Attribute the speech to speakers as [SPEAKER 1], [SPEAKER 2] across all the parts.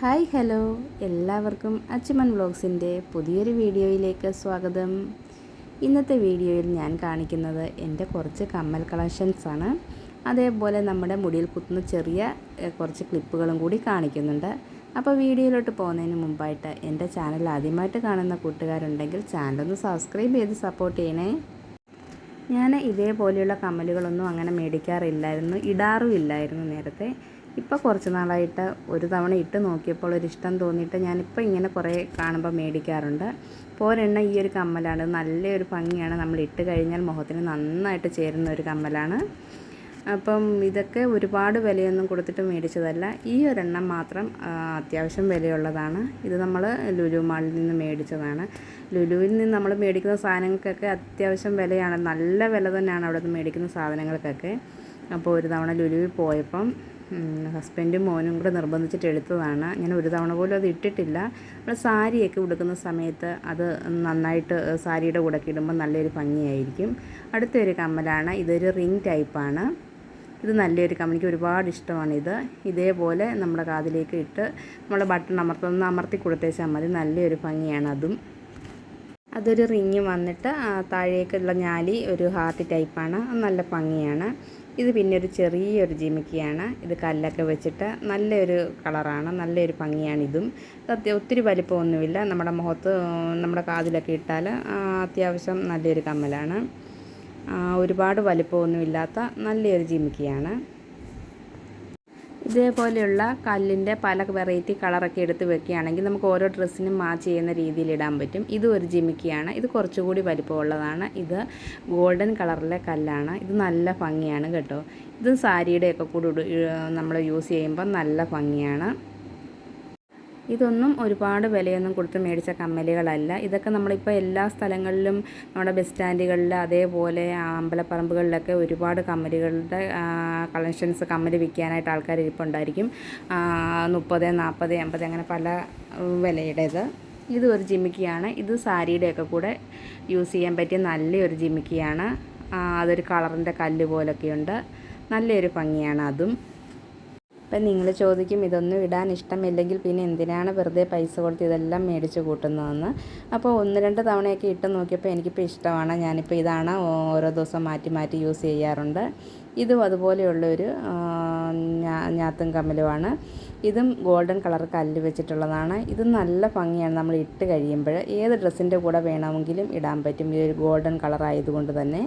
[SPEAKER 1] Hi hello. എല്ലാവർക്കും അച്ചുമൻ വ്ളോഗ്സിന്റെ പുതിയൊരു വീഡിയോയിലേക്ക് സ്വാഗതം. ഇന്നത്തെ വീഡിയോയിൽ ഞാൻ കാണിക്കുന്നത് എന്റെ കുറച്ച് കമ്മൽ കളക്ഷൻസ് ആണ്. അതേപോലെ നമ്മുടെ മുടിയിൽ കുത്തുന്ന ചെറിയ കുറച്ച് ക്ലിപ്പുകളും കൂടി കാണിക്കുന്നുണ്ട്. അപ്പോൾ വീഡിയോയിലോട്ട് പോകുന്നതിന് മുമ്പായിട്ട് എന്റെ ചാനൽ ആദ്യമായിട്ട് കാണുന്ന കൂട്ടുകാരുണ്ടെങ്കിൽ ചാനലൊന്ന് സബ്സ്ക്രൈബ് ചെയ്ത് സപ്പോർട്ട് ചെയ്യണേ. ഞാൻ ഇതേപോലെയുള്ള കമ്മലുകളൊന്നും അങ്ങനെ മേടിക്കാറില്ലായിരുന്നു ഇടാറും ഇല്ലായിരുന്നു നേരത്തെ. ഇപ്പോൾ കുറച്ച് നാളായിട്ട് ഒരു തവണ ഇട്ട് നോക്കിയപ്പോൾ ഒരു ഇഷ്ടം തോന്നിയിട്ട് ഞാനിപ്പോൾ ഇങ്ങനെ കുറേ കാണുമ്പോൾ മേടിക്കാറുണ്ട്. പോരെണ്ണ ഈ ഒരു കമ്മലാണ്. നല്ലൊരു ഭംഗിയാണ്. നമ്മൾ ഇട്ട് കഴിഞ്ഞാൽ മുഖത്തിന് നന്നായിട്ട് ചേരുന്ന ഒരു കമ്മലാണ്. അപ്പം ഇതൊക്കെ ഒരുപാട് വിലയൊന്നും കൊടുത്തിട്ട് മേടിച്ചതല്ല. ഈ ഒരെണ്ണം മാത്രം അത്യാവശ്യം വിലയുള്ളതാണ്. ഇത് നമ്മൾ ലുലു മാളിൽ നിന്ന് മേടിച്ചതാണ്. ലുലുവിൽ നിന്ന് നമ്മൾ മേടിക്കുന്ന സാധനങ്ങൾക്കൊക്കെ അത്യാവശ്യം വിലയാണ്. നല്ല വില തന്നെയാണ് അവിടെ നിന്ന് മേടിക്കുന്ന സാധനങ്ങൾക്കൊക്കെ. അപ്പോൾ ഒരു തവണ ലുലുവിൽ പോയപ്പം ഹസ്ബൻഡും മോനും കൂടെ നിർബന്ധിച്ചിട്ട് എടുത്തതാണ്. ഞാൻ ഒരു തവണ പോലും അത് ഇട്ടിട്ടില്ല. നമ്മൾ സാരിയൊക്കെ ഉടുക്കുന്ന സമയത്ത് അത് നന്നായിട്ട് സാരിയുടെ കൂടെ ഇടുമ്പോൾ നല്ലൊരു ഭംഗിയായിരിക്കും. അടുത്തൊരു കമ്മലാണ്. ഇതൊരു റിംഗ് ടൈപ്പാണ്. ഇത് നല്ലൊരു കമ്മലിക്ക് ഒരുപാട് ഇഷ്ടമാണ് ഇത്. ഇതേപോലെ നമ്മുടെ കാതിലേക്ക് ഇട്ട് നമ്മൾ ബട്ടൺ അമർത്തുന്ന അമർത്തി കൊടുത്തേച്ചാൽ മതി. നല്ലൊരു ഭംഗിയാണ് അതും. അതൊരു റിങ് വന്നിട്ട് താഴേക്കുള്ള ഞാലി ഒരു ഹാർട്ട് ടൈപ്പാണ്. നല്ല ഭംഗിയാണ്. ഇത് പിന്നെ ഒരു ചെറിയൊരു ജിമിക്കിയാണ് ഇത് കല്ലൊക്കെ വെച്ചിട്ട് നല്ലൊരു കളറാണ് നല്ലൊരു ഭംഗിയാണ് ഇതും. സത്യം ഒത്തിരി വലിപ്പമൊന്നുമില്ല. നമ്മുടെ മുഖത്ത് നമ്മുടെ കാതിലൊക്കെ ഇട്ടാൽ അത്യാവശ്യം നല്ലൊരു കമ്മലാണ്. ഒരുപാട് വലിപ്പമൊന്നുമില്ലാത്ത നല്ലൊരു ജിമിക്കിയാണ് ഇതേപോലെയുള്ള കല്ലിന്റെ പല വെറൈറ്റി കളറൊക്കെ എടുത്ത് വെക്കുകയാണെങ്കിൽ നമുക്ക് ഓരോ ഡ്രസ്സിനും മാച്ച് ചെയ്യുന്ന രീതിയിൽ ഇടാൻ പറ്റും. ഇത് ഒരു ജിമിക്കിയാണ്. ഇത് കുറച്ചുകൂടി വലിപ്പമുള്ളതാണ്. ഇത് ഗോൾഡൻ കളറിലെ കല്ലാണ്. ഇത് നല്ല ഭംഗിയാണ് കേട്ടോ. ഇതും സാരിയുടെയൊക്കെ കൂടി നമ്മൾ യൂസ് ചെയ്യുമ്പോൾ നല്ല ഭംഗിയാണ്. ഇതൊന്നും ഒരുപാട് വിലയൊന്നും കൊടുത്ത് മേടിച്ച കമ്മലുകളല്ല. ഇതൊക്കെ നമ്മളിപ്പോൾ എല്ലാ സ്ഥലങ്ങളിലും നമ്മുടെ ബസ് സ്റ്റാൻഡുകളിൽ അതേപോലെ അമ്പലപ്പറമ്പുകളിലൊക്കെ ഒരുപാട് കമ്മലുകളുടെ കളക്ഷൻസ് കമ്മൽ വിൽക്കാനായിട്ട് ആൾക്കാർ ഇരിപ്പുണ്ടായിരിക്കും. മുപ്പത് നാൽപ്പത് എൺപത് അങ്ങനെ പല വിലയുടേത്. ഇത് ഒരു ജിമിക്കിയാണ് ഇത് സാരിയുടെയൊക്കെ കൂടെ യൂസ് ചെയ്യാൻ പറ്റിയ നല്ലൊരു ജിമിക്കിയാണ് അതൊരു കളറിന്റെ കല്ല് പോലൊക്കെയുണ്ട്. നല്ലൊരു ഭംഗിയാണ് അതും. അപ്പം നിങ്ങൾ ചോദിക്കും ഇതൊന്നും ഇടാൻ ഇഷ്ടമില്ലെങ്കിൽ പിന്നെ എന്തിനാണ് വെറുതെ പൈസ കൊടുത്ത് ഇതെല്ലാം മേടിച്ച് കൂട്ടുന്നതെന്ന്? അപ്പോൾ ഒന്ന് രണ്ട് തവണയൊക്കെ ഇട്ട് നോക്കിയപ്പോൾ എനിക്കിപ്പോൾ ഇഷ്ടമാണ്. ഞാനിപ്പോൾ ഇതാണ് ഓരോ ദിവസം മാറ്റി മാറ്റി യൂസ് ചെയ്യാറുണ്ട്. ഇതും അതുപോലെയുള്ളൊരു ഞാത്തും കമ്മലുമാണ്. ഇതും ഗോൾഡൻ കളർ കല്ല് വെച്ചിട്ടുള്ളതാണ്. ഇത് നല്ല ഭംഗിയാണ് നമ്മൾ ഇട്ട് കഴിയുമ്പോൾ. ഏത് ഡ്രസ്സിന്റെ കൂടെ വേണമെങ്കിലും ഇടാൻ പറ്റും. ഈ ഒരു ഗോൾഡൻ കളർ ആയതുകൊണ്ട് തന്നെ.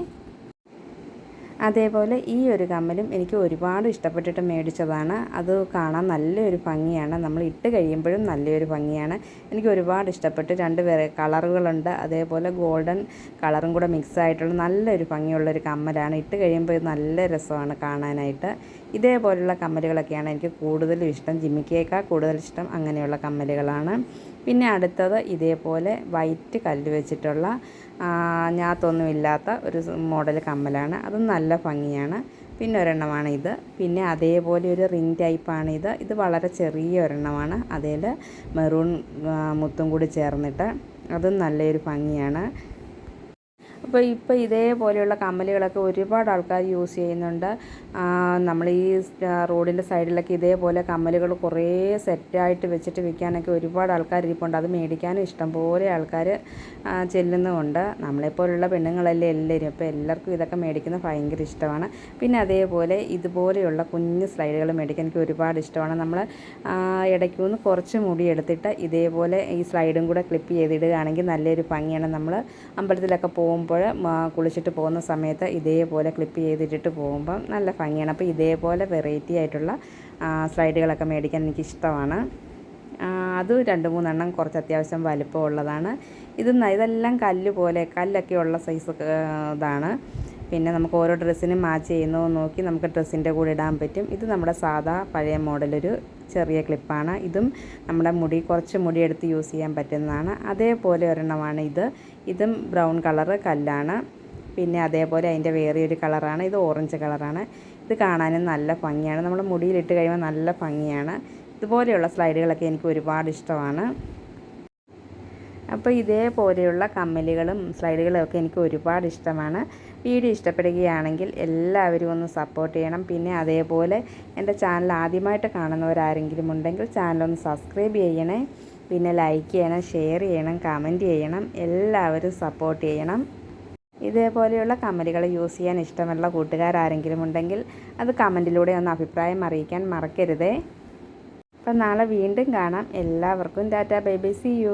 [SPEAKER 1] അതേപോലെ ഈ ഒരു കമ്മലും എനിക്ക് ഒരുപാട് ഇഷ്ടപ്പെട്ടിട്ട് മേടിച്ചതാണ്. അത് കാണാൻ നല്ലൊരു ഭംഗിയാണ്. നമ്മൾ ഇട്ട് കഴിയുമ്പോഴും നല്ലൊരു ഭംഗിയാണ്. എനിക്ക് ഒരുപാട് ഇഷ്ടപ്പെട്ട് രണ്ട് വേറെ കളറുകളുണ്ട്. അതേപോലെ ഗോൾഡൻ കളറും കൂടെ മിക്സ് ആയിട്ടുള്ള നല്ലൊരു ഭംഗിയുള്ളൊരു കമ്മലാണ്. ഇട്ട് കഴിയുമ്പോൾ നല്ല രസമാണ് കാണാനായിട്ട്. ഇതേപോലുള്ള കമ്മലുകളൊക്കെയാണ് എനിക്ക് കൂടുതലും ഇഷ്ടം. ജിമ്മിക്കേക്കാൾ കൂടുതൽ ഇഷ്ടം അങ്ങനെയുള്ള കമ്മലുകളാണ്. പിന്നെ അടുത്തത് ഇതേപോലെ വൈറ്റ് കല്ല് വെച്ചിട്ടുള്ള ഞാത്തൊന്നുമില്ലാത്ത ഒരു മോഡൽ കമ്മലാണ്. അതും നല്ല ഭംഗിയാണ്. പിന്നെ ഒരെണ്ണമാണ് ഇത്. പിന്നെ അതേപോലെ ഒരു റിംഗ് ടൈപ്പാണ് ഇത്. ഇത് വളരെ ചെറിയ ഒരെണ്ണമാണ്. അതിൽ മെറൂൺ മുത്തും കൂടി ചേർന്നിട്ട്. അതും നല്ലൊരു ഭംഗിയാണ്. അപ്പോൾ ഇപ്പോൾ ഇതേപോലെയുള്ള കമ്മലുകളൊക്കെ ഒരുപാട് ആൾക്കാർ യൂസ് ചെയ്യുന്നുണ്ട്. നമ്മൾ ഈ റോഡിന്റെ സൈഡിലൊക്കെ ഇതേപോലെ കമ്മലുകൾ കുറേ സെറ്റായിട്ട് വെച്ചിട്ട് വിൽക്കാനൊക്കെ ഒരുപാട് ആൾക്കാർ ഇരിപ്പുണ്ട്. അത് മേടിക്കാനും ഇഷ്ടംപോലെ ആൾക്കാർ ചെല്ലുന്നുമുണ്ട്. നമ്മളെപ്പോലുള്ള പെണ്ണുങ്ങളല്ലേ എല്ലാവരും അപ്പോൾ എല്ലാവർക്കും ഇതൊക്കെ മേടിക്കുന്നത് ഭയങ്കര ഇഷ്ടമാണ്. പിന്നെ അതേപോലെ ഇതുപോലെയുള്ള കുഞ്ഞ് സ്ലൈഡുകൾ മേടിക്കാൻ എനിക്ക് ഒരുപാട് ഇഷ്ടമാണ്. നമ്മൾ ഇടയ്ക്ക് നിന്ന് കുറച്ച് മുടി എടുത്തിട്ട് ഇതേപോലെ ഈ സ്ലൈഡും കൂടെ ക്ലിപ്പ് ചെയ്തിടുകയാണെങ്കിൽ നല്ലൊരു ഭംഗിയാണ്. നമ്മൾ അമ്പലത്തിലൊക്കെ പോകുമ്പോൾ കുളിച്ചിട്ട് പോകുന്ന സമയത്ത് ഇതേപോലെ ക്ലിപ്പ് ചെയ്തിട്ടിട്ട് പോകുമ്പം നല്ല ഭംഗിയാണ്. അപ്പോൾ ഇതേപോലെ വെറൈറ്റി ആയിട്ടുള്ള സ്ലൈഡുകളൊക്കെ മേടിക്കാൻ എനിക്കിഷ്ടമാണ്. അത് രണ്ട് മൂന്നെണ്ണം കുറച്ച് അത്യാവശ്യം വലിപ്പമുള്ളതാണ്. ഇത് ഇതെല്ലാം കല്ല് പോലെ കല്ലൊക്കെ ഉള്ള സൈസ് ഇതാണ്. പിന്നെ നമുക്ക് ഓരോ ഡ്രസ്സിനും മാച്ച് ചെയ്യുന്നതോ നോക്കി നമുക്ക് ഡ്രസ്സിന്റെ കൂടെ ഇടാൻ പറ്റും. ഇത് നമ്മുടെ സാധാ പഴയ മോഡലൊരു ചെറിയ ക്ലിപ്പാണ്. ഇതും നമ്മുടെ മുടി കുറച്ച് മുടി എടുത്ത് യൂസ് ചെയ്യാൻ പറ്റുന്നതാണ്. അതേപോലെ ഒരെണ്ണമാണ് ഇത്. ഇതും ബ്രൗൺ കളറ് കല്ലാണ്. പിന്നെ അതേപോലെ അതിന്റെ വേറെയൊരു കളറാണ്. ഇത് ഓറഞ്ച് കളറാണ്. ഇത് കാണാനും നല്ല ഭംഗിയാണ്. നമ്മൾ മുടിയിലിട്ട് കഴിയുമ്പോൾ നല്ല ഭംഗിയാണ്. ഇതുപോലെയുള്ള സ്ലൈഡുകളൊക്കെ എനിക്ക് ഒരുപാട് ഇഷ്ടമാണ്. അപ്പോൾ ഇതേപോലെയുള്ള കമ്മലുകളും സ്ലൈഡുകളും ഒക്കെ എനിക്ക് ഒരുപാട് ഇഷ്ടമാണ്. വീഡിയോ ഇഷ്ടപ്പെടുകയാണെങ്കിൽ എല്ലാവരും ഒന്ന് സപ്പോർട്ട് ചെയ്യണം. പിന്നെ അതേപോലെ എന്റെ ചാനൽ ആദ്യമായിട്ട് കാണുന്നവരാരെങ്കിലും ഉണ്ടെങ്കിൽ ചാനലൊന്ന് സബ്സ്ക്രൈബ് ചെയ്യണേ. പിന്നെ ലൈക്ക് ചെയ്യണം ഷെയർ ചെയ്യണം കമന്റ് ചെയ്യണം. എല്ലാവരും സപ്പോർട്ട് ചെയ്യണം. ഇതേപോലെയുള്ള കമന്റുകൾ യൂസ് ചെയ്യാൻ ഇഷ്ടമുള്ള കൂട്ടുകാരാരെങ്കിലും ഉണ്ടെങ്കിൽ അത് കമന്റിലൂടെ ഒന്ന് അഭിപ്രായം അറിയിക്കാൻ മറക്കരുതേ. അപ്പം നാളെ വീണ്ടും കാണാം. എല്ലാവർക്കും tata bye bye. See you